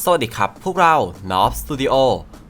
สวัสดีครับ พวกเรา n o b Studio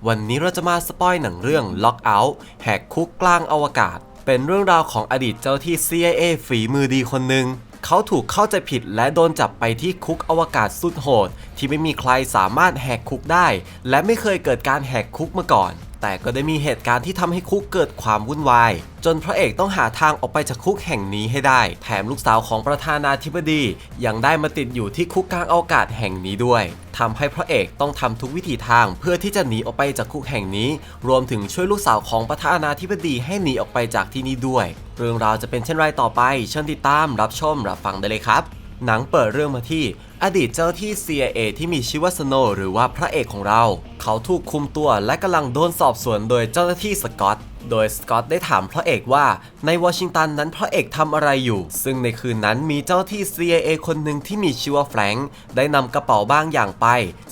วันนี้เราจะมาสปอยหนังเรื่อง Lockout แหกคุกกลางอวกาศ เป็นเรื่องราวของอดีตเจ้าที่ CIA ฝีมือดีคนหนึ่ง เขาถูกเข้าใจผิดและโดนจับไปที่คุกอวกาศสุดโหด ที่ไม่มีใครสามารถแหกคุกได้ และไม่เคยเกิดการแหกคุกมาก่อน แต่ก็ได้มีเหตุการณ์ที่ทำให้คุกเกิดความวุ่นวาย จนพระเอกต้องหาทางออกไปจากคุกแห่งนี้ให้ได้ แถมลูกสาวของประธานาธิบดี ยังได้มาติดอยู่ที่คุกกลางอากาศแห่งนี้ด้วยทำให้พระเอกต้องทำทุกวิถีทางเพื่อที่จะหนีออกไปจากคุกแห่งนี้ รวมถึงช่วยลูกสาวของประธานาธิบดีให้หนีออกไปจากที่นี่ด้วย เรื่องราวจะเป็นเช่นไรต่อไปเชิญติดตามรับชมรับฟังได้เลยครับ หนังเปิดเรื่องมาที่อดีตเจ้าที่ CIA ที่มีชื่อว่าสโนหรือว่าพระเอกของเรา เขาถูกคุมตัวและกำลังโดนสอบสวนโดยเจ้าหน้าที่สกอตโดยสกอตได้ถามพระเอกว่าในวอชิงตันนั้นพระเอกทำอะไรอยู่ ซึ่งในคืนนั้นมีเจ้าที่ CIA คนหนึ่งที่มีชื่อว่าแฟรงค์ได้นำกระเป๋าบางอย่างไป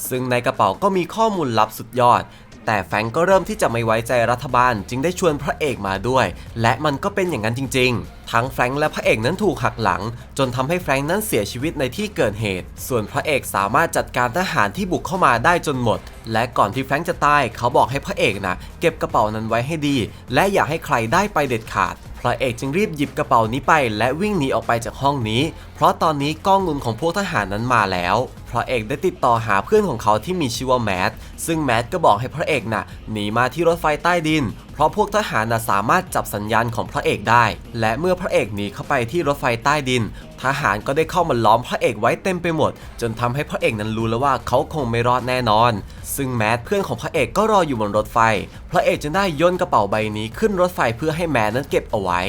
ซึ่งในกระเป๋าก็มีข้อมูลลับสุดยอด แต่แฟงก์ก็เริ่มที่จะไม่ไว้ใจรัฐบาล จึงได้ชวนพระเอกมาด้วย และมันก็เป็นอย่างนั้นจริง ๆ ทั้งแฟรงก์และพระเอกนั้นถูกหักหลัง จนทำให้แฟรงก์นั้นเสียชีวิตในที่เกิดเหตุ ส่วนพระเอกสามารถจัดการทหารที่บุกเข้ามาได้จนหมด และก่อนที่แฟรงก์จะตายเขาบอกให้พระเอกนะเก็บกระเป๋านั้นไว้ให้ดี และอย่าให้ใครได้ไปเด็ดขาดพระเอกจึงรีบหยิบกระเป๋านี้ไป และวิ่งหนีออกไปจากห้องนี้ เพราะตอนนี้กล้องนุนของพวกทหารนั้นมาแล้ว พระเอกได้ติดต่อหาเพื่อนของเขาที่มีชื่อว่าแมท ซึ่งแมทก็บอกให้พระเอกน่ะหนีมาที่รถไฟใต้ดิน ราะพวกทหารนะสามารถจับสัญญาณของพระเอกได้ และเมื่อพระเอกหนีเข้าไปที่รถไฟใต้ดิน ทหารก็ได้เข้ามาล้อมพระเอกไว้เต็มไปหมด จนทำให้พระเอกนั้นรู้แล้วว่าเขาคงไม่รอดแน่นอน ซึ่งแมทเพื่อนของพระเอกก็รออยู่บนรถไฟ พระเอกจึงได้โยนกระเป๋าใบนี้ขึ้นรถไฟเพื่อให้แมทนั้นเก็บเอาไว้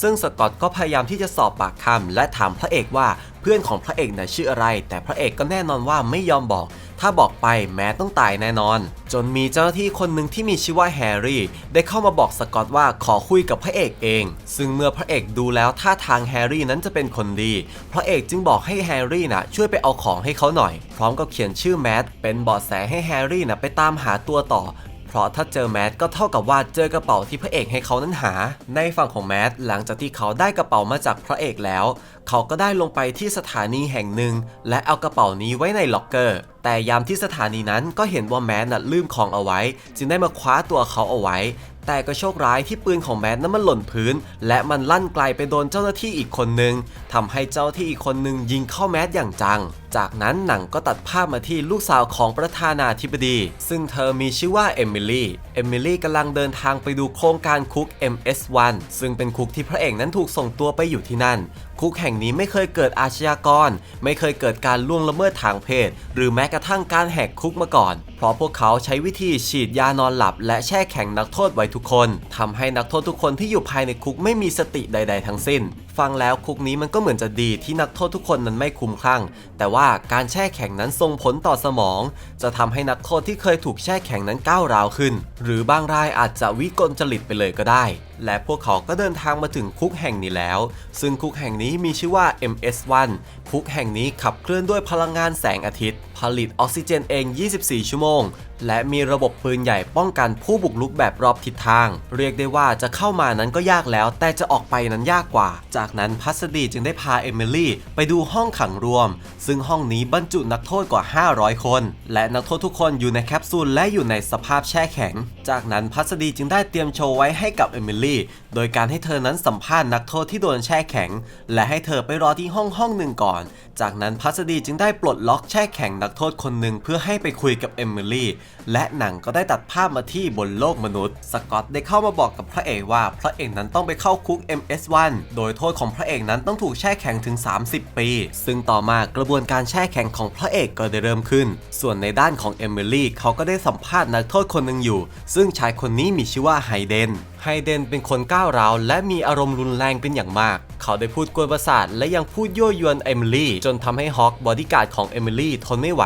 ซึ่งสกอตก็พยายามที่จะสอบปากคำและถามพระเอกว่าเพื่อนของพระเอกน่ะชื่ออะไร แต่พระเอกก็แน่นอนว่าไม่ยอมบอก ถ้าบอกไปแม้ต้องตายแน่นอน จนมีเจ้าหน้าที่คนหนึ่งที่มีชื่อว่าแฮร์รี่ ได้เข้ามาบอกสกอตว่าขอคุยกับพระเอกเอง ซึ่งเมื่อพระเอกดูแล้วท่าทางแฮร์รี่นั้นจะเป็นคนดี พระเอกจึงบอกให้แฮร์รี่นะช่วยไปเอาของให้เขาหน่อย พร้อมกับเขียนชื่อแมทเป็นเบาะแสให้แฮร์รี่นะไปตามหาตัวต่อ เพราะถ้าเจอแมทก็เท่ากับว่าเจอกระเป๋าที่พระเอกให้เขานั้นหา ในฝั่งของแมทหลังจากที่เขาได้กระเป๋ามาจากพระเอกแล้ว เขาก็ได้ลงไปที่สถานีแห่งหนึ่ง และเอากระเป๋านี้ไว้ในล็อกเกอร์ แต่ยามที่สถานีนั้นก็เห็นว่าแมทน่ะลืมของเอาไว้ จึงได้มาคว้าตัวเขาเอาไว้ แต่ก็โชคร้ายที่ปืนของแมทนั้นมันหล่นพื้น และมันลั่นไกลไปโดนเจ้าหน้าที่อีกคนนึงทำให้เจ้าที่อีกคนนึงยิงเข้าแมทอย่างจัง จากนั้นหนังก็ตัดภาพมาที่ลูกสาวของประธานาธิบดี ซึ่งเธอมีชื่อว่าเอมิลี่ เอมิลี่กำลังเดินทางไปดูโครงการคุก MS1 ซึ่งเป็นคุกที่พระเอกนั้นถูกส่งตัวไปอยู่ที่นั่น คุกแห่งนี้ไม่เคยเกิดอาชญากร ไม่เคยเกิดการล่วงละเมิดทางเพศ หรือแม้กระทั่งการแหกคุกมาก่อน เพราะพวกเขาใช้วิธีฉีดยานอนหลับ และแช่แข็งนักโทษไว้ทุกคนทำให้นักโทษทุกคนที่อยู่ภายในคุกไม่มีสติใด ๆ ทั้งสิ้นฟังแล้วคุกนี้มันก็เหมือนจะดีที่นักโทษทุกคนนั้นไม่คุ้มคลั่ง แต่ว่าการแช่แข็งนั้นส่งผลต่อสมอง จะทำให้นักโทษที่เคยถูกแช่แข็งนั้นก้าวร้าวขึ้น หรือบางรายอาจจะวิกลจริตไปเลยก็ได้ และพวกเขาก็เดินทางมาถึงคุกแห่งนี้แล้ว ซึ่งคุกแห่งนี้มีชื่อว่า MS1 คุกแห่งนี้ขับเคลื่อนด้วยพลังงานแสงอาทิตย์ ผลิตออกซิเจนเอง 24 ชั่วโมง และมีระบบปืนใหญ่ป้องกันผู้บุกรุกแบบรอบทิศทาง เรียกได้ว่าจะเข้ามานั้นก็ยากแล้ว แต่จะออกไปนั้นยากกว่า จากนั้นพัสดีจึงได้พาเอมิลี่ไปดูห้องขังรวม ซึ่งห้องนี้บรรจุนักโทษกว่า 500 คน และนักโทษทุกคนอยู่ในแคปซูลและอยู่ในสภาพแช่แข็ง จากนั้นพัสดีจึงได้เตรียมโชว์ไว้ให้กับเอมิลี่ โดยการให้เธอนั้นสัมภาษณ์นักโทษที่โดนแช่แข็ง และให้เธอไปรอที่ห้องห้องหนึ่งก่อนจากนั้นพัสดีจึงได้ปลดล็อกแช่แข็งนักโทษคนหนึ่งเพื่อให้ไปคุยกับเอมิลี่ และหนังก็ได้ตัดภาพมาที่บนโลกมนุษย์ สกอตได้เข้ามาบอกกับพระเอกว่า พระเอกนั้นต้องไปเข้าคุก MS1 โดยโทษของพระเอกนั้นต้องถูกแช่แข็งถึง 30 ปี ซึ่งต่อมากระบวนการแช่แข็งของพระเอกก็ได้เริ่มขึ้น ส่วนในด้านของเอมิลี่เขาก็ได้สัมภาษณ์นักโทษคนหนึ่งอยู่ ซึ่งชายคนนี้มีชื่อว่าไฮเดนไฮเดนเป็นคนก้าวร้าวและมีอารมณ์รุนแรงเป็นอย่างมาก เขาได้พูดกวนประสาทและยังพูดยั่วยวนเอมิลี่จนทำให้ฮอกบอดี้การ์ดของเอมิลี่ทนไม่ไหว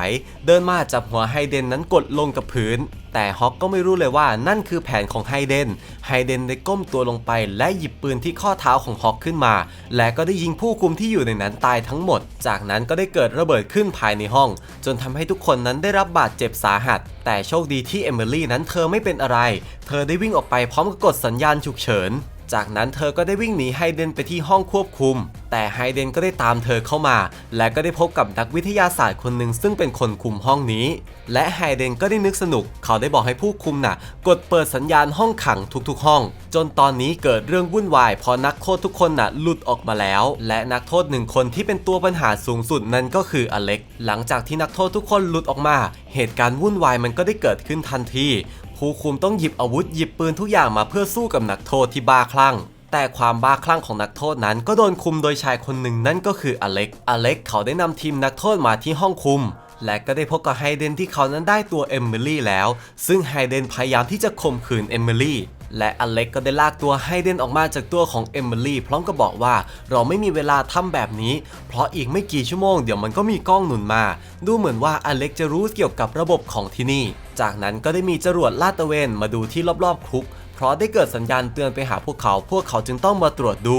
เดินมาจับหัวไฮเดนนั้นกดลงกับพื้น แต่ฮอกก็ไม่รู้เลยว่านั่นคือแผนของไฮเดน ไฮเดนได้ก้มตัวลงไปและหยิบปืนที่ข้อเท้าของฮอกขึ้นมา และก็ได้ยิงผู้คุมที่อยู่ในนั้นตายทั้งหมด จากนั้นก็ได้เกิดระเบิดขึ้นภายในห้อง จนทำให้ทุกคนนั้นได้รับบาดเจ็บสาหัส แต่โชคดีที่เอมิลี่นั้นเธอไม่เป็นอะไร เธอได้วิ่งออกไปพร้อมกับกดสัญญาณฉุกเฉิน จากนั้นเธอก็ได้วิ่งหนีไฮเดนไปที่ห้องควบคุม แต่ไฮเดนก็ได้ตามเธอเข้ามา และก็ได้พบกับนักวิทยาศาสตร์คนหนึ่งซึ่งเป็นคนคุมห้องนี้ และไฮเดนก็ได้นึกสนุก เขาได้บอกให้ผู้คุมน่ะ กดเปิดสัญญาณห้องขังทุกๆ ห้อง จนตอนนี้เกิดเรื่องวุ่นวายพอนักโทษทุกคนน่ะหลุดออกมาแล้ว และนักโทษหนึ่งคนที่เป็นตัวปัญหาสูงสุดนั่นก็คืออเล็ก หลังจากที่นักโทษทุกคนหลุดออกมา เหตุการณ์วุ่นวายมันก็ได้เกิดขึ้นทันที ผู้คุมต้องหยิบอาวุธหยิบปืนทุกอย่างมาเพื่อสู้กับนักโทษที่บ้าคลั่ง แต่ความบ้าคลั่งของนักโทษนั้นก็โดนคุมโดยชายคนหนึ่งนั่นก็คืออเล็ก อเล็กเขาได้นำทีมนักโทษมาที่ห้องคุม และก็ได้พบกับไฮเดนที่เขานั้นได้ตัวเอมิลี่แล้ว ซึ่งไฮเดนพยายามที่จะข่มขืนเอมิลี่ และอเล็กก็ได้ลากตัวไฮเดนออกมาจากตัวของเอมิลี่พร้อมกับบอกว่าเราไม่มีเวลาทำแบบนี้ เพราะอีกไม่กี่ชั่วโมงเดี๋ยวมันก็มีกล้องหนุนมา ดูเหมือนว่าอเล็กจะรู้เกี่ยวกับระบบของที่นี่ จากนั้นก็ได้มีจรวดลาดตระเวนมาดูที่รอบๆคุก เพราะได้เกิดสัญญาณเตือนไปหาพวกเขา พวกเขาจึงต้องมาตรวจดู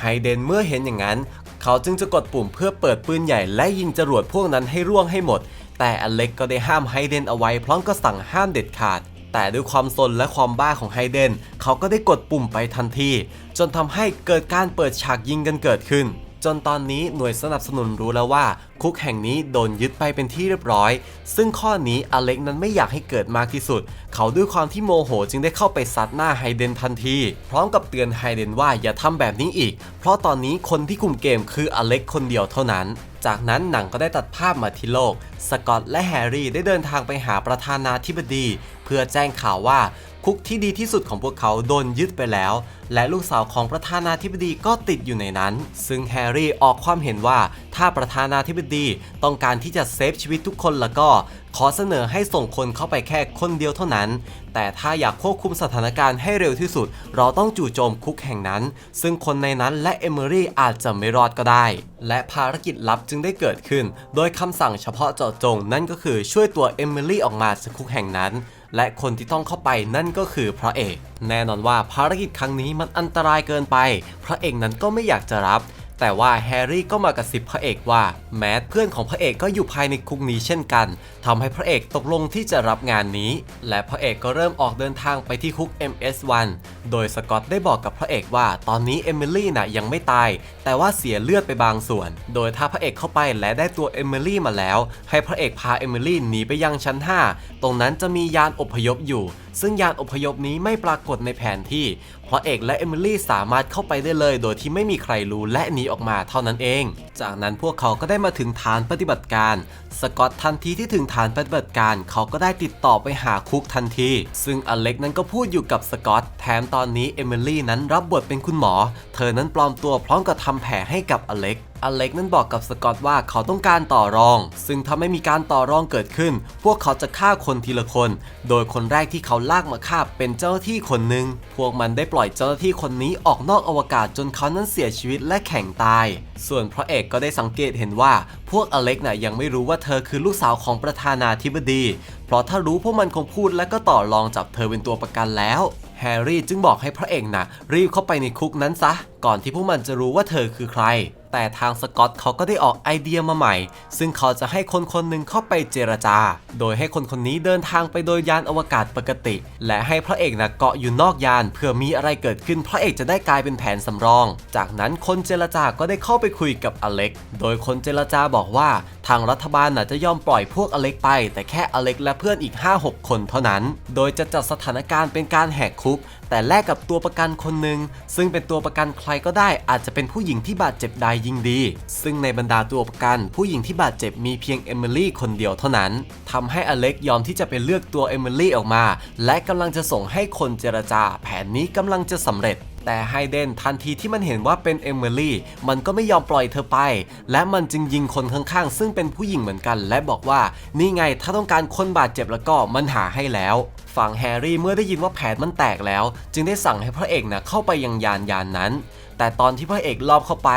ไฮเดนเมื่อเห็นอย่างนั้น เขาจึงจะกดปุ่มเพื่อเปิดปืนใหญ่และยิงจรวดพวกนั้นให้ร่วงให้หมด แต่อเล็กก็ได้ห้ามไฮเดนเอาไว้พร้อมก็สั่งห้ามเด็ดขาด แต่ด้วยความสนและความบ้าของไฮเดนเขาก็ได้กดปุ่มไปทันที จนทำให้เกิดการเปิดฉากยิงกันเกิดขึ้น จนตอนนี้หน่วยสนับสนุนรู้แล้วว่า คุกแห่งนี้โดนยึดไปเป็นที่เรียบร้อย ซึ่งข้อนี้อเล็กนั้นไม่อยากให้เกิดมากที่สุด เขาด้วยความที่โมโหจึงได้เข้าไปซัดหน้าไฮเดนทันที พร้อมกับเตือนไฮเดนว่าอย่าทำแบบนี้อีก เพราะตอนนี้คนที่คุมเกมคืออเล็กคนเดียวเท่านั้นจากนั้นหนังก็ได้ตัดภาพมาที่โลก สกอตและแฮร์รี่ได้เดินทางไปหาประธานาธิบดี เพื่อแจ้งข่าวว่า คุกที่ดีที่สุดของพวกเขาโดนยึดไปแล้ว และลูกสาวของประธานาธิบดีก็ติดอยู่ในนั้น ซึ่งแฮร์รี่ออกความเห็นว่าถ้าประธานาธิบดีต้องการที่จะเซฟชีวิตทุกคนแล้วก็ ขอเสนอให้ส่งคนเข้าไปแค่คนเดียวเท่านั้น แต่ถ้าอยากควบคุมสถานการณ์ให้เร็วที่สุด เราต้องจู่โจมคุกแห่งนั้น ซึ่งคนในนั้นและเอมิรี่อาจจะไม่รอดก็ได้ และภารกิจลับจึงได้เกิดขึ้น โดยคำสั่งเฉพาะเจาะจงนั่นก็คือช่วยตัวเอมิลี่ออกมาจากคุกแห่งนั้น และคนที่ต้องเข้าไปนั่นก็คือพระเอก แน่นอนว่าภารกิจครั้งนี้มันอันตรายเกินไป พระเอกนั้นก็ไม่อยากจะรับ แต่ว่าแฮร์รี่ก็มากระซิบพระเอกว่า แมทเพื่อนของพระเอกก็อยู่ภายในคุกนี้เช่นกันทำให้พระเอกตกลงที่จะรับงานนี้ และพระเอกก็เริ่มออกเดินทางไปที่คุก MS1 โดยสกอตได้บอกกับพระเอกว่า ตอนนี้เอมิลี่น่ะยังไม่ตาย แต่ว่าเสียเลือดไปบางส่วน โดยถ้าพระเอกเข้าไปและได้ตัวเอมิลี่มาแล้ว ให้พระเอกพาเอมิลี่หนีไปยังชั้น 5 ตรงนั้นจะมียานอพยพอยู่ ซึ่งยานอพยพนี้ไม่ปรากฏในแผนที่ เพราะเอกและเอมิลี่สามารถเข้าไปได้เลย โดยที่ไม่มีใครรู้และหนีออกมาเท่านั้นเอง จากนั้นพวกเขาก็ได้มาถึงฐานปฏิบัติการ สกอตทันทีที่ถึงฐานปฏิบัติการเขาก็ได้ติดต่อไปหาคุกทันที ซึ่งอเล็กนั้นก็พูดอยู่กับสกอตแถมตอนนี้เอมิลี่นั้นรับบทเป็นคุณหมอ เธอนั้นปลอมตัวพร้อมกับทำแผลให้กับอเล็กอเล็กนั้นบอกกับสกอตว่าเขาต้องการต่อรอง ซึ่งถ้าไม่มีการต่อรองเกิดขึ้น พวกเขาจะฆ่าคนทีละคน โดยคนแรกที่เขาลากมาฆ่าเป็นเจ้าหน้าที่คนหนึ่ง พวกมันได้ปล่อยเจ้าหน้าที่คนนี้ออกนอกอวกาศจนเขานั้นเสียชีวิตและแข็งตาย ส่วนพระเอกก็ได้สังเกตเห็นว่า พวกอเล็กน่ะยังไม่รู้ว่าเธอคือลูกสาวของประธานาธิบดี เพราะถ้ารู้พวกมันคงพูดและก็ต่อรองจับเธอเป็นตัวประกันแล้ว แฮร์รี่จึงบอกให้พระเอกน่ะรีบเข้าไปในคุกนั้นซะก่อนที่พวกมันจะรู้ว่าเธอคือใคร แต่ทางสกอตเขาก็ได้ออกไอเดียมาใหม่ ซึ่งเขาจะให้คนคนหนึ่งเข้าไปเจรจา โดยให้คนคนนี้เดินทางไปโดยยานอวกาศปกติ และให้พระเอกนะเกาะอยู่นอกยานเพื่อมีอะไรเกิดขึ้นพระเอกจะได้กลายเป็นแผนสำรอง จากนั้นคนเจรจาก็ได้เข้าไปคุยกับอเล็ก โดยคนเจรจาบอกว่า ทางรัฐบาลน่ะจะยอมปล่อยพวกอเล็กไป แต่แค่อเล็กและเพื่อนอีก 5-6 คนเท่านั้น โดยจะจัดสถานการณ์เป็นการแหกคุก แต่แลกกับตัวประกันคนหนึ่งซึ่งเป็นตัวประกันใครก็ได้อาจจะเป็นผู้หญิงที่บาดเจ็บใดยิ่งดี ซึ่งในบรรดาตัวประกันผู้หญิงที่บาดเจ็บมีเพียงเอมิลี่คนเดียวเท่านั้นทำให้อเล็กยอมที่จะไปเลือกตัวเอมิลี่ออกมา และกำลังจะส่งให้คนเจรจา แผนนี้กำลังจะสำเร็จแต่ไฮเดนทันทีที่มันเห็นว่าเป็นเอมิลี่ มันก็ไม่ยอมปล่อยเธอไป และมันจึงยิงคนข้างๆ ซึ่งเป็นผู้หญิงเหมือนกัน และบอกว่า นี่ไงถ้าต้องการคนบาดเจ็บแล้วก็มันหาให้แล้ว ฝั่งแฮร์รี่เมื่อได้ยินว่าแผนมันแตกแล้ว จึงได้สั่งให้พระเอกนะเข้าไปยังยานยานนั้น แต่ตอนที่พระเอกลอบเข้าไป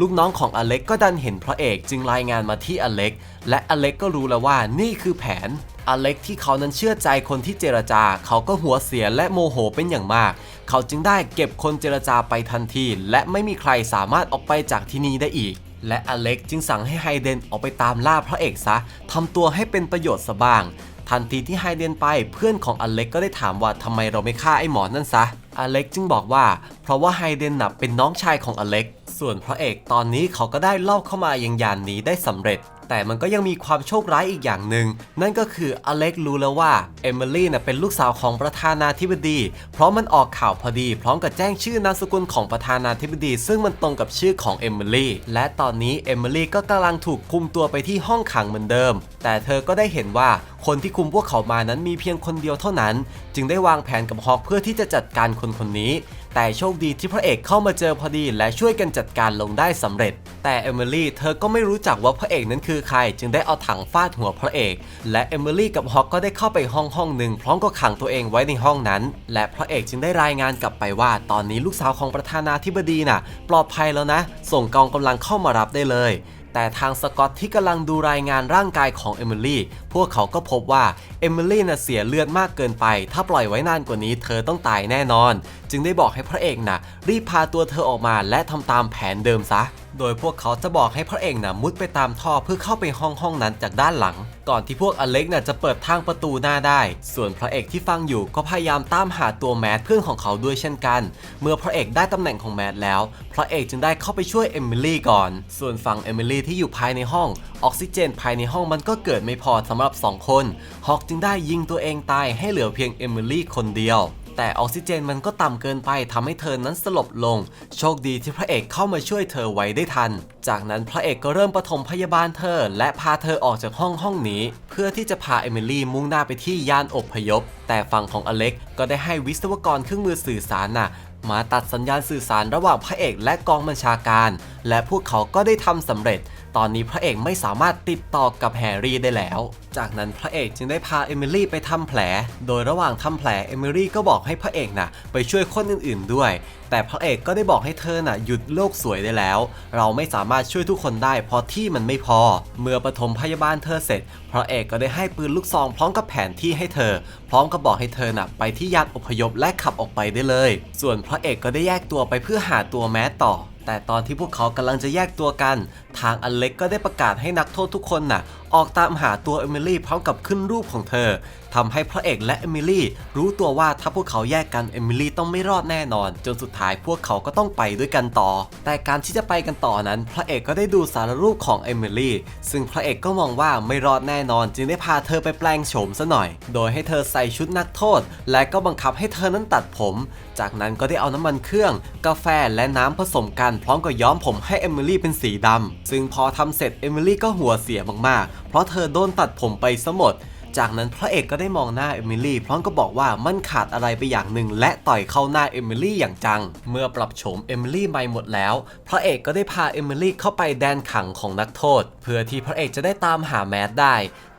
ลูกน้องของอเล็กก็ดันเห็นพระเอกจึงรายงานมาที่อเล็ก และอเล็กก็รู้แล้วว่านี่คือแผนอเล็กที่เขานั้นเชื่อใจคนที่เจรจา เขาก็หัวเสียและโมโหเป็นอย่างมาก เขาจึงได้เก็บคนเจรจาไปทันที และไม่มีใครสามารถออกไปจากที่นี่ได้อีก และอเล็กจึงสั่งให้ไฮเดนออกไปตามล่าพระเอกซะทำตัวให้เป็นประโยชน์ซะบ้าง ทันทีที่ไฮเดนไปเพื่อนของอเล็กก็ได้ถามว่าทำไมเราไม่ฆ่าไอ้หมอนั่นซะ อเล็กจึงบอกว่า เพราะว่าไฮเดนน่ะเป็นน้องชายของอเล็ก ส่วนพระเอกตอนนี้เขาก็ได้ลอบเข้ามายังยานนี้ได้สำเร็จ แต่มันก็ยังมีความโชคร้ายอีกอย่างหนึ่งนั่นก็คืออเล็กรู้แล้วว่าเอมิลี่น่ะเป็นลูกสาวของประธานาธิบดี เพราะมันออกข่าวพอดี พร้อมกับแจ้งชื่อนามสกุลของประธานาธิบดี ซึ่งมันตรงกับชื่อของเอมิลี่และตอนนี้เอมิลี่ก็กำลังถูกคุมตัวไปที่ห้องขังเหมือนเดิม แต่เธอก็ได้เห็นว่าคนที่คุมพวกเขามานั้นมีเพียงคนเดียวเท่านั้น จึงได้วางแผนกับฮอกเพื่อที่จะจัดการคนคนนี้ แต่โชคดีที่พระเอกเข้ามาเจอพอดีและช่วยกันจัดการลงได้สำเร็จ แต่เอมิลี่เธอก็ไม่รู้จักว่าพระเอกนั้นคือใคร จึงได้เอาถังฟาดหัวพระเอก และเอมิลี่กับฮอกก็ได้เข้าไปห้องห้องหนึ่งพร้อมกับขังตัวเองไว้ในห้องนั้น และพระเอกจึงได้รายงานกลับไปว่า ตอนนี้ลูกสาวของประธานาธิบดีน่ะ ปลอดภัยแล้วนะ ส่งกองกำลังเข้ามารับได้เลยแต่ทางสกอตที่กำลังดูรายงานร่างกายของเอมิลี่ พวกเขาก็พบว่าเอมิลี่น่ะเสียเลือดมากเกินไป ถ้าปล่อยไว้นานกว่านี้เธอต้องตายแน่นอน จึงได้บอกให้พระเอกน่ะรีบพาตัวเธอออกมาและทำตามแผนเดิมซะ โดยพวกเขาจะบอกให้พระเอกน่ะมุดไปตามท่อเพื่อเข้าไปห้องห้องนั้นจากด้านหลัง ก่อนที่พวกอเล็กน่ะจะเปิดทางประตูหน้าได้ ส่วนพระเอกที่ฟังอยู่ก็พยายามตามหาตัวแมทเพื่อนของเขาด้วยเช่นกัน เมื่อพระเอกได้ตำแหน่งของแมทแล้ว พระเอกจึงได้เข้าไปช่วยเอมิลี่ก่อน ส่วนฝั่งเอมิลี่ที่อยู่ภายในห้อง ออกซิเจนภายในห้องมันก็เกิดไม่พอสำหรับ 2 คน ฮอกจึงได้ยิงตัวเองตายให้เหลือเพียงเอมิลี่คนเดียว แต่ออกซิเจนมันก็ต่ำเกินไปทำให้เธอนั้นสลบลง โชคดีที่พระเอกเข้ามาช่วยเธอไว้ได้ทัน จากนั้นพระเอกก็เริ่มปฐมพยาบาลเธอ และพาเธอออกจากห้องห้องนี้ เพื่อที่จะพาเอมิลี่มุ่งหน้าไปที่ย่านอบพยพ แต่ฝั่งของอเล็กก็ได้ให้วิศวกรเครื่องมือสื่อสารน่ะมาตัดสัญญาณสื่อสารระหว่างพระเอกและกองบัญชาการ และพวกเขาก็ได้ทำสำเร็จ ตอนนี้พระเอกไม่สามารถติดต่อกับแฮร์รี่ได้แล้ว จากนั้นพระเอกจึงได้พาเอมิลี่ไปทำแผล โดยระหว่างทำแผลเอมิลี่ก็บอกให้พระเอกน่ะไปช่วยคนอื่นๆด้วย แต่พระเอกก็ได้บอกให้เธอน่ะหยุดโลกสวยได้แล้ว เราไม่สามารถช่วยทุกคนได้เพราะที่มันไม่พอ เมื่อปฐมพยาบาลเธอเสร็จ พระเอกก็ได้ให้ปืนลูกซองพร้อมกับแผนที่ให้เธอ พร้อมกับบอกให้เธอน่ะไปที่ยานอพยพและขับออกไปได้เลย ส่วนพระเอกก็ได้แยกตัวไปเพื่อหาตัวแมสต่อ แต่ตอนที่พวกเขากำลังจะแยกตัวกัน ทางอเล็กก็ได้ประกาศให้นักโทษทุกคนน่ะ ออกตามหาตัวเอมิลี่พร้อมกับขึ้นรูปของเธอ ทำให้พระเอกและเอมิลี่รู้ตัวว่าถ้าพวกเขาแยกกันเอมิลี่ต้องไม่รอดแน่นอน จนสุดท้ายพวกเขาก็ต้องไปด้วยกันต่อ แต่การที่จะไปกันต่อนั้น พระเอกก็ได้ดูสารรูปของเอมิลี่ซึ่งพระเอกก็มองว่าไม่รอดแน่นอน จึงได้พาเธอไปแปลงโฉมซะหน่อย โดยให้เธอใส่ชุดนักโทษ และก็บังคับให้เธอนั้นตัดผม จากนั้นก็ได้เอาน้ำมันเครื่อง กาแฟและน้ำผสมกัน พร้อมกับย้อมผมให้เอมิลี่เป็นสีดำซึ่งพอทำเสร็จเอมิลี่ก็หัวเสียมากๆ เพราะเธอโดนตัดผมไปซะหมด จากนั้นพระเอกก็ได้มองหน้าเอมิลี่พร้อมก็บบอกว่ามันขาดอะไรไปอย่างหนึ่งและต่อยเข้าหน้าเอมิลี่อย่างจัง เมื่อปรับโฉมเอมิลี่ใหม่หมดแล้ว พระเอกก็ได้พาเอมิลี่เข้าไปแดนขังของนักโทษ เพื่อที่พระเอกจะได้ตามหาแมสได้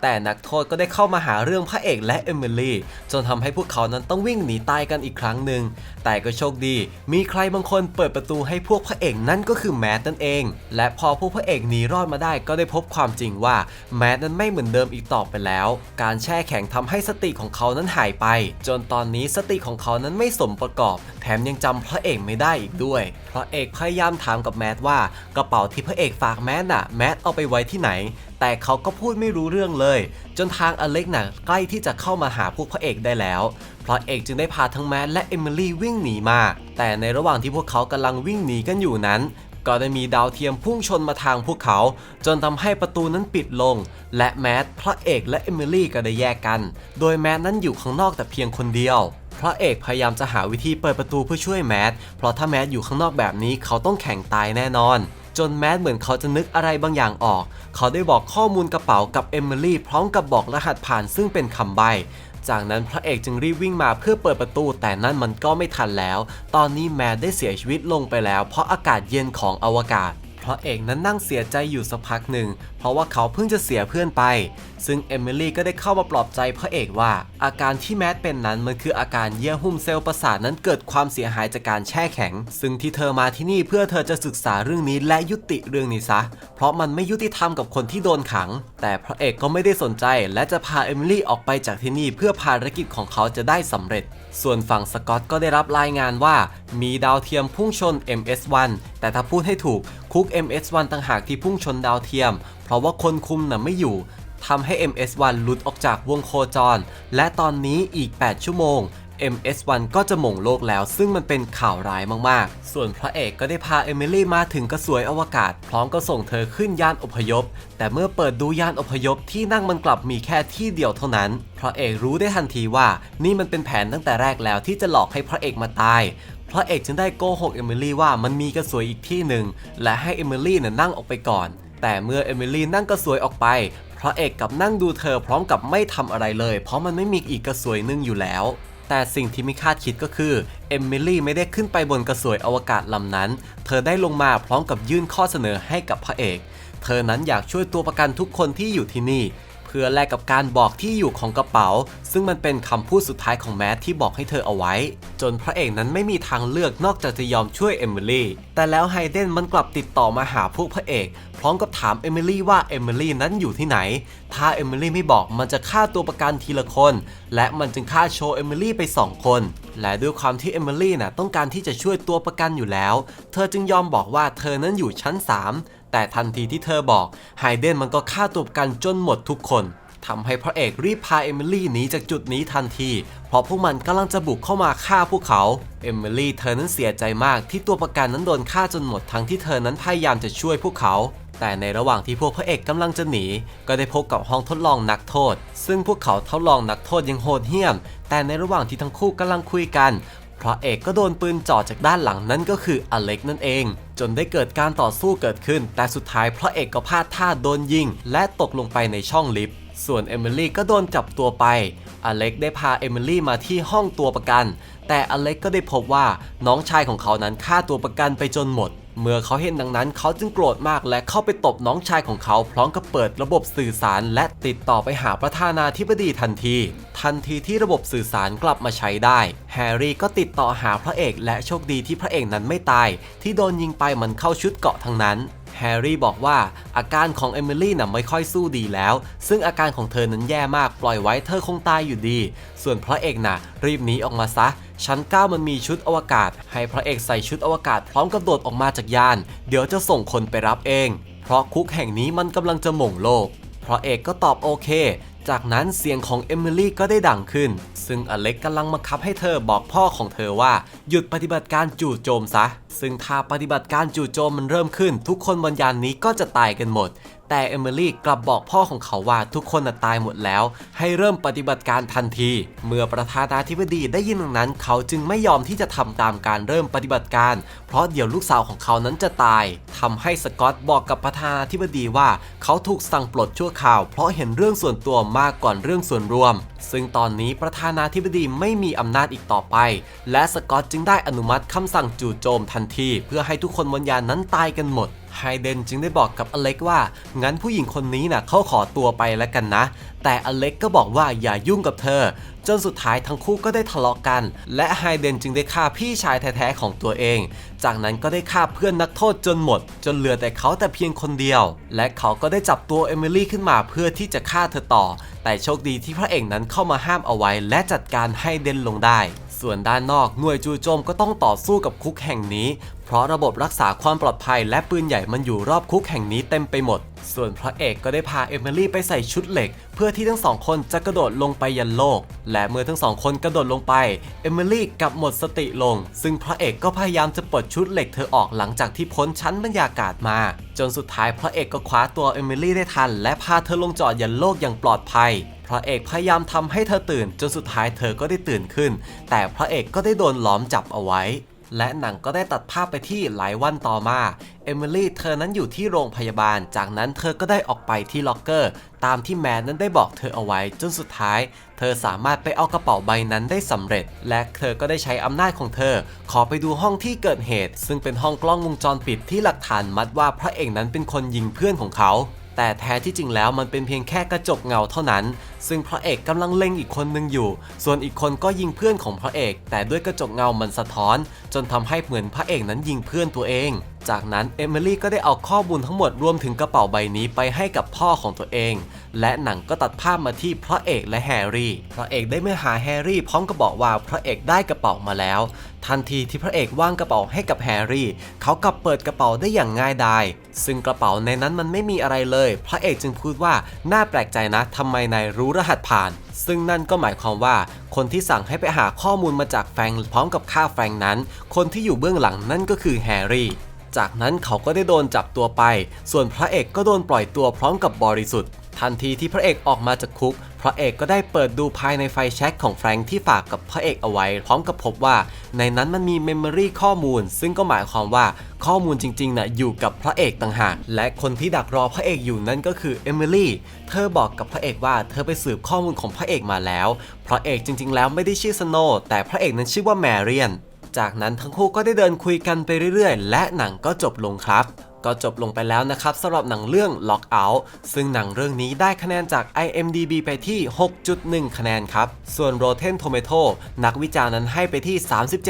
แต่นักโทษก็ได้เข้ามาหาเรื่องพระเอกและเอมิลี่จนทำให้พวกเขานั้นต้องวิ่งหนีตายกันอีกครั้งหนึ่งแต่ก็โชคดี มีใครบางคนเปิดประตูให้พวกพระเอกนั่นก็คือแมสนั่นเอง และพอพวกพระเอกหนีรอดมาได้ก็ได้พบความจริงว่าแมสนั้นไม่เหมือนเดิมอีกต่อไปแล้ว การแช่แข็งทำให้สติของเขานั้นหายไป จนตอนนี้สติของเขานั้นไม่สมประกอบ แถมยังจำพระเอกไม่ได้อีกด้วยพระเอกพยายามถามกับแมสว่ากระเป๋าที่พระเอกฝากแมสน่ะแมสเอาไปไว้ที่ไหน แต่เขาก็พูดไม่รู้เรื่องเลย จนทางอเล็กน่ะใกล้ที่จะเข้ามาหาพวกพระเอกได้แล้วพระเอกจึงได้พาทั้งแมทและเอมิลี่วิ่งหนีมา แต่ในระหว่างที่พวกเขากำลังวิ่งหนีกันอยู่นั้น ก็ได้มีดาวเทียมพุ่งชนมาทางพวกเขา จนทำให้ประตูนั้นปิดลง และแมทพระเอกและเอมิลี่ก็ได้แยกกัน โดยแมทนั้นอยู่ข้างนอกแต่เพียงคนเดียวพระเอกพยายามจะหาวิธีเปิดประตูเพื่อช่วยแมท เพราะถ้าแมทอยู่ข้างนอกแบบนี้เขาต้องแข่งตายแน่นอน จนแมทเหมือนเขาจะนึกอะไรบางอย่างออก เขาได้บอกข้อมูลกระเป๋ากับเอมิลี่พร้อมกับบอกรหัสผ่านซึ่งเป็นคำใบจากนั้นพระเอกจึงรีบวิ่งมาเพื่อเปิดประตู แต่นั่นมันก็ไม่ทันแล้ว ตอนนี้แมทได้เสียชีวิตลงไปแล้ว เพราะอากาศเย็นของอวกาศ พระเอกนั้นนั่งเสียใจอยู่สักพักหนึ่ง ราะว่าเขาเพิ่งจะเสียเพื่อนไป ซึ่งเอมิลี่ก็ได้เข้ามาปลอบใจพระเอกว่า อาการที่แมทเป็นนั้นมันคืออาการเยื่อหุ้มเซลล์ประสาทนั้นเกิดความเสียหายจากการแช่แข็ง ซึ่งที่เธอมาที่นี่เพื่อเธอจะศึกษาเรื่องนี้และยุติเรื่องนี้ซะ เพราะมันไม่ยุติธรรมกับคนที่โดนขัง แต่พระเอกก็ไม่ได้สนใจ และจะพาเอมิลี่ออกไปจากที่นี่เพื่อภารกิจของเขาจะได้สำเร็จ ส่วนฝั่งสกอตก็ได้รับรายงานว่า มีดาวเทียมพุ่งชน MS-1 แต่ถ้าพูดให้ถูกคุก MS-1 ต่างหากที่พุ่งชนดาวเทียมเพราะว่าคนคุมน่ะไม่อยู่ทำให้ MS-1 หลุดออกจากวงโคจร และตอนนี้อีก 8 ชั่วโมง MS-1 ก็จะหม่งโลกแล้ว ซึ่งมันเป็นข่าวร้ายมากๆ ส่วนพระเอกก็ได้พาเอมิลี่มาถึงกระสวยอวกาศ พร้อมก็ส่งเธอขึ้นยานอพยพ แต่เมื่อเปิดดูยานอพยพที่นั่งมันกลับมีแค่ที่เดียวเท่านั้น พระเอกรู้ได้ทันทีว่านี่มันเป็นแผนตั้งแต่แรกแล้วที่จะหลอกให้พระเอกมาตาย พระเอกจึงได้โกหกเอมิลี่ว่ามันมีกระสวยอีกที่หนึ่งและให้เอมิลี่นั่งออกไปก่อน แต่เมื่อเอมิลี่นั่งกระสวยออกไปพระเอกกับนั่งดูเธอพร้อมกับไม่ทำอะไรเลย เพราะมันไม่มีอีกกระสวยหนึงอยู่แล้ว แต่สิ่งที่ไม่คาดคิดก็คือเอมิลี่ไม่ได้ขึ้นไปบนกระสวยอวกาศลำนั้น เธอได้ลงมาพร้อมกับยื่นข้อเสนอให้กับพระเอก เธอนั้นอยากช่วยตัวประกันทุกคนที่อยู่ที่นี่ พื่อแลกกับการบอกที่อยู่ของกระเป๋า ซึ่งมันเป็นคำพูดสุดท้ายของแมทที่บอกให้เธอเอาไว้ จนพระเอกนั้นไม่มีทางเลือกนอกจากจะยอมช่วยเอมิลี่แต่แล้วไฮเดนมันกลับติดต่อมาหาพวกพระเอก พร้อมกับถามเอมิลี่ว่าเอมิลี่นั้นอยู่ที่ไหน ถ้าเอมิลี่ไม่บอกมันจะฆ่าตัวประกันทีละคน และมันจึงฆ่าโชว์เอมิลี่ไป 2 คน และด้วยความที่เอมิลี่น่ะต้องการที่จะช่วยตัวประกันอยู่แล้ว เธอจึงยอมบอกว่าเธอนั้นอยู่ชั้น 3 แต่ทันทีที่เธอบอกไฮเดนมันก็ฆ่าตัวประกันจนหมดทุกคนทำให้พระเอกรีบพาเอมิลี่หนีจากจุดนี้ทันที เพราะพวกมันกำลังจะบุกเข้ามาฆ่าพวกเขา เอมิลี่เธอนั้นเสียใจมากที่ตัวประกันนั้นโดนฆ่าจนหมดทั้งที่เธอนั้นพยายามจะช่วยพวกเขา แต่ในระหว่างที่พวกพระเอกกำลังจะหนี ก็ได้พบกับห้องทดลองนักโทษ ซึ่งพวกเขาทดลองนักโทษยังโหดเหี้ยม แต่ในระหว่างที่ทั้งคู่กำลังคุยกัน ระเอกก็โดนปืนจ่อจากด้านหลังนั่นก็คืออเล็กนั่นเอง จนได้เกิดการต่อสู้เกิดขึ้น แต่สุดท้ายพระเอกก็พลาดท่าโดนยิง และตกลงไปในช่องลิฟต์ส่วนเอมิลี่ก็โดนจับตัวไป อเล็กได้พาเอมิลี่มาที่ห้องตัวประกัน แต่อเล็กก็ได้พบว่าน้องชายของเขานั้นฆ่าตัวประกันไปจนหมด เมื่อเขาเห็นดังนั้นเขาจึงโกรธมากและเข้าไปตบน้องชายของเขาพร้อมกับเปิดระบบสื่อสาร และติดต่อไปหาประธานาธิบดีทันที ทันทีที่ระบบสื่อสารกลับมาใช้ได้ แฮร์รี่ก็ติดต่อหาพระเอกและโชคดีที่พระเอกนั้นไม่ตาย ที่โดนยิงไปมันเข้าชุดเกาะทั้งนั้นแฮร์รี่บอกว่าอาการของเอมิลี่น่ะไม่ค่อยสู้ดีแล้ว ซึ่งอาการของเธอนั้นแย่มากปล่อยไว้เธอคงตายอยู่ดี ส่วนพระเอกน่ะ รีบหนีออกมาซะ ชั้น 9 มันมีชุดอวกาศ ให้พระเอกใส่ชุดอวกาศพร้อมกับโดดออกมาจากยาน เดี๋ยวจะส่งคนไปรับเอง เพราะคุกแห่งนี้มันกำลังจะหม่งโลก พระเอกก็ตอบโอเค จากนั้นเสียงของเอมิลี่ก็ได้ดังขึ้น ซึ่งอเล็กกำลังบังคับให้เธอบอกพ่อของเธอว่า หยุดปฏิบัติการจู่โจมซะ ซึ่งถ้าปฏิบัติการจู่โจมมันเริ่มขึ้น ทุกคนบนยานนี้ก็จะตายกันหมด แต่เอมิลี่กลับบอกพ่อของเขาว่าทุกคนตายหมดแล้ว ให้เริ่มปฏิบัติการทันที เมื่อประธานาธิบดีได้ยินดังนั้น เขาจึงไม่ยอมที่จะทำตามการเริ่มปฏิบัติการ เพราะเดี๋ยวลูกสาวของเขานั้นจะตายทำให้สกอตบอกกับประธานาธิบดีว่า เขาถูกสั่งปลดชั่วคราว เพราะเห็นเรื่องส่วนตัวมากก่อนเรื่องส่วนรวม ซึ่งตอนนี้ประธานาธิบดีไม่มีอำนาจอีกต่อไป และสกอตจึงได้อนุมัติคำสั่งจู่โจมทันที เพื่อให้ทุกคนบนยานนั้นตายกันหมดไฮเดนจึงได้บอกกับอเล็กว่า งั้นผู้หญิงคนนี้นะ่ะเขาขอตัวไปแล้วกันนะ แต่อเล็กก็บอกว่าอย่ายุ่งกับเธอ จนสุดท้ายทั้งคู่ก็ได้ทะเลาะกัน และไฮเดนจึงได้ฆ่าพี่ชายแท้ๆของตัวเอง จากนั้นก็ได้ฆ่าเพื่อนนักโทษจนหมด จนเหลือแต่เขาแต่เพียงคนเดียว และเขาก็ได้จับตัวเอมิลี่ขึ้นมาเพื่อที่จะฆ่าเธอต่อ แต่โชคดีที่พระเอกนั้นเข้ามาห้ามเอาไว้ และจัดการให้เดนลงได้ ส่วนด้านนอกหน่วยจูโจมก็ต้องต่อสู้กับคุกแห่งนี้ เพราะระบบรักษาความปลอดภัยและปืนใหญ่มันอยู่รอบคุกแห่งนี้เต็มไปหมด ส่วนพระเอกก็ได้พาเอมิลี่ไปใส่ชุดเหล็ก เพื่อที่ทั้งสองคนจะกระโดดลงไปยันโลก และเมื่อทั้งสองคนกระโดดลงไป เอมิลี่กลับหมดสติลง ซึ่งพระเอกก็พยายามจะปลดชุดเหล็กเธอออกหลังจากที่พ้นชั้นบรรยากาศมา จนสุดท้ายพระเอกก็คว้าตัวเอมิลี่ได้ทัน และพาเธอลงจอดยันโลกอย่างปลอดภัยพระเอกพยายามทำให้เธอตื่นจนสุดท้ายเธอก็ได้ตื่นขึ้น แต่พระเอกก็ได้โดนล้อมจับเอาไว้ และหนังก็ได้ตัดภาพไปที่หลายวันต่อมา เอมิลี่เธอนั้นอยู่ที่โรงพยาบาล จากนั้นเธอก็ได้ออกไปที่ล็อกเกอร์ ตามที่แมนนั้นได้บอกเธอเอาไว้ จนสุดท้าย เธอสามารถไปเอากระเป๋าใบนั้นได้สำเร็จ และเธอก็ได้ใช้อำนาจของเธอ ขอไปดูห้องที่เกิดเหตุ ซึ่งเป็นห้องกล้องวงจรปิดที่หลักฐานมัดว่าพระเอกนั้นเป็นคนยิงเพื่อนของเขา แต่แท้ที่จริงแล้วมันเป็นเพียงแค่กระจกเงาเท่านั้น ซึ่งพระเอกกำลังเล็งอีกคนหนึ่งอยู่ ส่วนอีกคนก็ยิงเพื่อนของพระเอก แต่ด้วยกระจกเงามันสะท้อน จนทำให้เหมือนพระเอกนั้นยิงเพื่อนตัวเอง จากนั้นเอมิลี่ก็ได้เอาข้อมูลทั้งหมดรวมถึงกระเป๋าใบนี้ไปให้กับพ่อของตัวเอง และหนังก็ตัดภาพมาที่พระเอกและแฮร์รี่ พระเอกได้มาหาแฮร์รี่พร้อมกับบอกว่าพระเอกได้กระเป๋ามาแล้ว ทันทีที่พระเอกวางกระเป๋าให้กับแฮร์รี่ เขากลับเปิดกระเป๋าได้อย่างง่ายดาย ซึ่งกระเป๋าในนั้นมันไม่มีอะไรเลย พระเอกจึงพูดว่าน่าแปลกใจนะทำไมนายรู้รหัสผ่าน ซึ่งนั่นก็หมายความว่า คนที่สั่งให้ไปหาข้อมูลมาจากแฟงพร้อมกับฆ่าแฟงนั้น คนที่อยู่เบื้องหลังนั่นก็คือแฮร์รี่ จากนั้นเขาก็ได้โดนจับตัวไป ส่วนพระเอกก็โดนปล่อยตัวพร้อมกับบริสุทธิ์ ทันทีที่พระเอกออกมาจากคุก พระเอกก็ได้เปิดดูภายในไฟแช็กของแฟรงค์ที่ฝากกับพระเอกเอาไว้ พร้อมกับพบว่าในนั้นมันมีเมมโมรีข้อมูล ซึ่งก็หมายความว่าข้อมูลจริงๆน่ะอยู่กับพระเอกต่างหาก และคนที่ดักรอพระเอกอยู่นั่นก็คือเอมิลี่ เธอบอกกับพระเอกว่าเธอไปสืบข้อมูลของพระเอกมาแล้ว พระเอกจริง ๆ แล้วไม่ได้ชื่อสโนว์แต่พระเอกนั้นชื่อว่าแมเรียนจากนั้นทั้งคู่ก็ได้เดินคุยกันไปเรื่อยๆ และหนังก็จบลงครับ ก็จบลงไปแล้วนะครับสำหรับหนังเรื่อง Lockout ซึ่งหนังเรื่องนี้ได้คะแนนจาก IMDB ไปที่ 6.1 คะแนนครับ ส่วน Rotten Tomato นักวิจารณ์นั้นให้ไปที่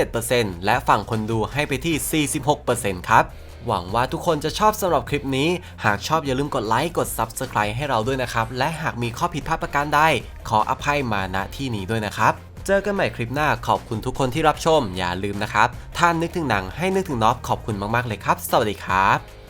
37%และฝั่งคนดูให้ไปที่ 46%ครับหวังว่าทุกคนจะชอบสำหรับคลิปนี้ หากชอบอย่าลืมกดไลค์ กด Subscribe ให้เราด้วยนะครับ และหากมีข้อผิดพลาดประการใด ขออภัยมาณที่นี้ด้วยนะครับ เจอกันใหม่คลิปหน้าขอบคุณทุกคนที่รับชม อย่าลืมนะครับ ถ้านึกถึงหนังให้นึกถึงน็อฟขอบคุณมากๆเลยครับ สวัสดีครับ